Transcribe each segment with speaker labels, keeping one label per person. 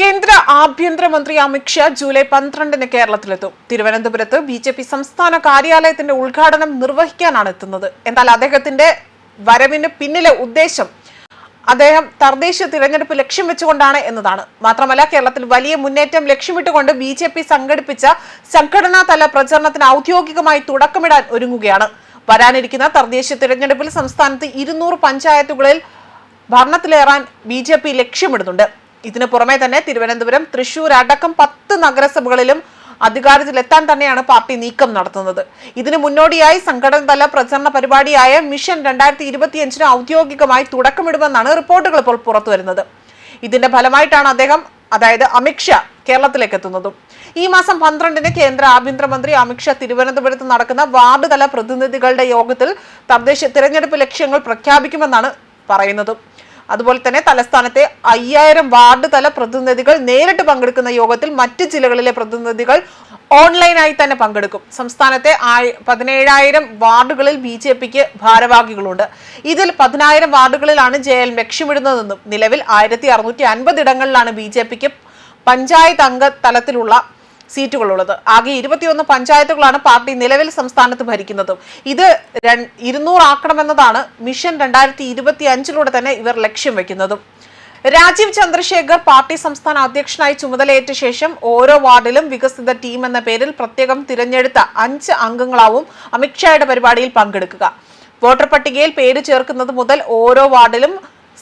Speaker 1: കേന്ദ്ര ആഭ്യന്തരമന്ത്രി അമിത്ഷാ ജൂലൈ പന്ത്രണ്ടിന് കേരളത്തിലെത്തും. തിരുവനന്തപുരത്ത് ബി ജെ പി സംസ്ഥാന കാര്യാലയത്തിന്റെ ഉദ്ഘാടനം നിർവഹിക്കാനാണ് എത്തുന്നത്. എന്നാൽ അദ്ദേഹത്തിന്റെ വരവിന് പിന്നിലെ ഉദ്ദേശം അദ്ദേഹം തദ്ദേശ തിരഞ്ഞെടുപ്പ് ലക്ഷ്യം വെച്ചുകൊണ്ടാണ് എന്നതാണ്. മാത്രമല്ല കേരളത്തിൽ വലിയ മുന്നേറ്റം ലക്ഷ്യമിട്ടുകൊണ്ട് ബി ജെ പി സംഘടിപ്പിച്ച സംഘടനാ തല പ്രചരണത്തിന് ഔദ്യോഗികമായി തുടക്കമിടാൻ ഒരുങ്ങുകയാണ്. വരാനിരിക്കുന്ന തദ്ദേശ തിരഞ്ഞെടുപ്പിൽ സംസ്ഥാനത്ത് ഇരുന്നൂറ് പഞ്ചായത്തുകളിൽ ഭരണത്തിലേറാൻ ബി ജെ പി ലക്ഷ്യമിടുന്നുണ്ട്. ഇതിനു പുറമെ തന്നെ തിരുവനന്തപുരം തൃശൂർ അടക്കം പത്ത് നഗരസഭകളിലും അധികാരത്തിലെത്താൻ തന്നെയാണ് പാർട്ടി നീക്കം നടത്തുന്നത്. ഇതിനു മുന്നോടിയായി സംഘടനതല പ്രചരണ പരിപാടിയായ മിഷൻ രണ്ടായിരത്തി ഇരുപത്തിയഞ്ചിന് ഔദ്യോഗികമായി തുടക്കമിടുമെന്നാണ് റിപ്പോർട്ടുകൾ ഇപ്പോൾ പുറത്തുവരുന്നത്. ഇതിന്റെ ഫലമായിട്ടാണ് അദ്ദേഹം അതായത് അമിത്ഷാ കേരളത്തിലേക്ക് എത്തുന്നതും ഈ മാസം പന്ത്രണ്ടിന് കേന്ദ്ര ആഭ്യന്തരമന്ത്രി അമിത്ഷാ തിരുവനന്തപുരത്ത് നടക്കുന്ന വാർഡ് തല പ്രതിനിധികളുടെ യോഗത്തിൽ തദ്ദേശ തിരഞ്ഞെടുപ്പ് ലക്ഷ്യങ്ങൾ പ്രഖ്യാപിക്കുമെന്നാണ് പറയുന്നത്. അതുപോലെ തന്നെ തലസ്ഥാനത്തെ അയ്യായിരം വാർഡ് തല പ്രതിനിധികൾ നേരിട്ട് പങ്കെടുക്കുന്ന യോഗത്തിൽ മറ്റ് ജില്ലകളിലെ പ്രതിനിധികൾ ഓൺലൈനായി തന്നെ പങ്കെടുക്കും. സംസ്ഥാനത്തെ പതിനേഴായിരം വാർഡുകളിൽ ബി ജെ പിക്ക് ഭാരവാഹികളുണ്ട്. ഇതിൽ പതിനായിരം വാർഡുകളിലാണ് ജെ എൽ ലക്ഷ്യമിടുന്നതെന്നും നിലവിൽ ആയിരത്തി അറുന്നൂറ്റി അൻപത് ഇടങ്ങളിലാണ് ബി ജെ പിക്ക് പഞ്ചായത്ത് അംഗ തലത്തിലുള്ള സീറ്റുകളുള്ളത്. ആകെ ഇരുപത്തിയൊന്ന് പഞ്ചായത്തുകളാണ് പാർട്ടി നിലവിൽ സംസ്ഥാനത്ത് ഭരിക്കുന്നതും. ഇത് ഇരുന്നൂറാക്കണമെന്നതാണ് മിഷൻ രണ്ടായിരത്തി ഇരുപത്തി അഞ്ചിലൂടെ തന്നെ ഇവർ ലക്ഷ്യം വെക്കുന്നതും. രാജീവ് ചന്ദ്രശേഖർ പാർട്ടി സംസ്ഥാന അധ്യക്ഷനായി ചുമതലയേറ്റ ശേഷം ഓരോ വാർഡിലും വികസിത ടീം എന്ന പേരിൽ പ്രത്യേകം തിരഞ്ഞെടുത്ത അഞ്ച് അംഗങ്ങളാവും അമിത്ഷായുടെ പരിപാടിയിൽ പങ്കെടുക്കുക. വോട്ടർ പട്ടികയിൽ പേര് ചേർക്കുന്നത് മുതൽ ഓരോ വാർഡിലും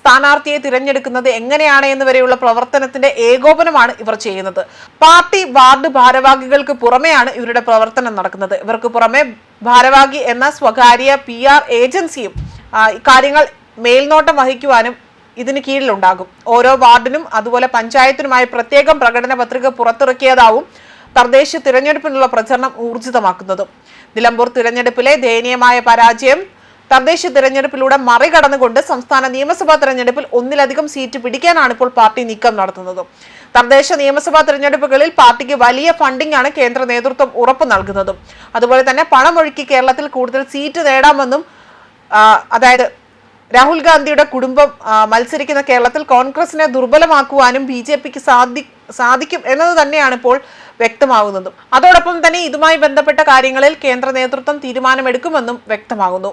Speaker 1: സ്ഥാനാർത്ഥിയെ തിരഞ്ഞെടുക്കുന്നത് എങ്ങനെയാണ് എന്ന് വരെയുള്ള പ്രവർത്തനത്തിന്റെ ഏകോപനമാണ് ഇവർ ചെയ്യുന്നത്. പാർട്ടി വാർഡ് ഭാരവാഹികൾക്ക് പുറമെയാണ് ഇവരുടെ പ്രവർത്തനം നടക്കുന്നത്. ഇവർക്ക് പുറമെ ഭാരവാഹി എന്ന സ്വകാര്യ പി ആർ ഏജൻസിയും കാര്യങ്ങൾ മേൽനോട്ടം വഹിക്കുവാനും ഇതിന് കീഴിലുണ്ടാകും. ഓരോ വാർഡിനും അതുപോലെ പഞ്ചായത്തിനുമായി പ്രത്യേകം പ്രകടന പത്രിക പുറത്തിറക്കിയതാവും തദ്ദേശ തിരഞ്ഞെടുപ്പിനുള്ള പ്രചരണം ഊർജിതമാക്കുന്നതും. നിലമ്പൂർ തിരഞ്ഞെടുപ്പിലെ ദയനീയമായ പരാജയം തദ്ദേശ തിരഞ്ഞെടുപ്പിലൂടെ മറികടന്നുകൊണ്ട് സംസ്ഥാന നിയമസഭാ തിരഞ്ഞെടുപ്പിൽ ഒന്നിലധികം സീറ്റ് പിടിക്കാനാണ് ഇപ്പോൾ പാർട്ടി നീക്കം നടത്തുന്നത്. തദ്ദേശ നിയമസഭാ തിരഞ്ഞെടുപ്പുകളിൽ പാർട്ടിക്ക് വലിയ ഫണ്ടിംഗ് ആണ് കേന്ദ്ര നേതൃത്വം ഉറപ്പ് നൽകുന്നതും. അതുപോലെ തന്നെ പണമൊഴുക്കി കേരളത്തിൽ കൂടുതൽ സീറ്റ് നേടാമെന്നും അതായത് രാഹുൽ ഗാന്ധിയുടെ കുടുംബം മത്സരിക്കുന്ന കേരളത്തിൽ കോൺഗ്രസിനെ ദുർബലമാക്കുവാനും ബി ജെ പിക്ക് സാധി സാധിക്കും എന്നത് തന്നെയാണ് ഇപ്പോൾ വ്യക്തമാകുന്നതും. അതോടൊപ്പം തന്നെ ഇതുമായി ബന്ധപ്പെട്ട കാര്യങ്ങളിൽ കേന്ദ്ര നേതൃത്വം തീരുമാനമെടുക്കുമെന്നും വ്യക്തമാകുന്നു.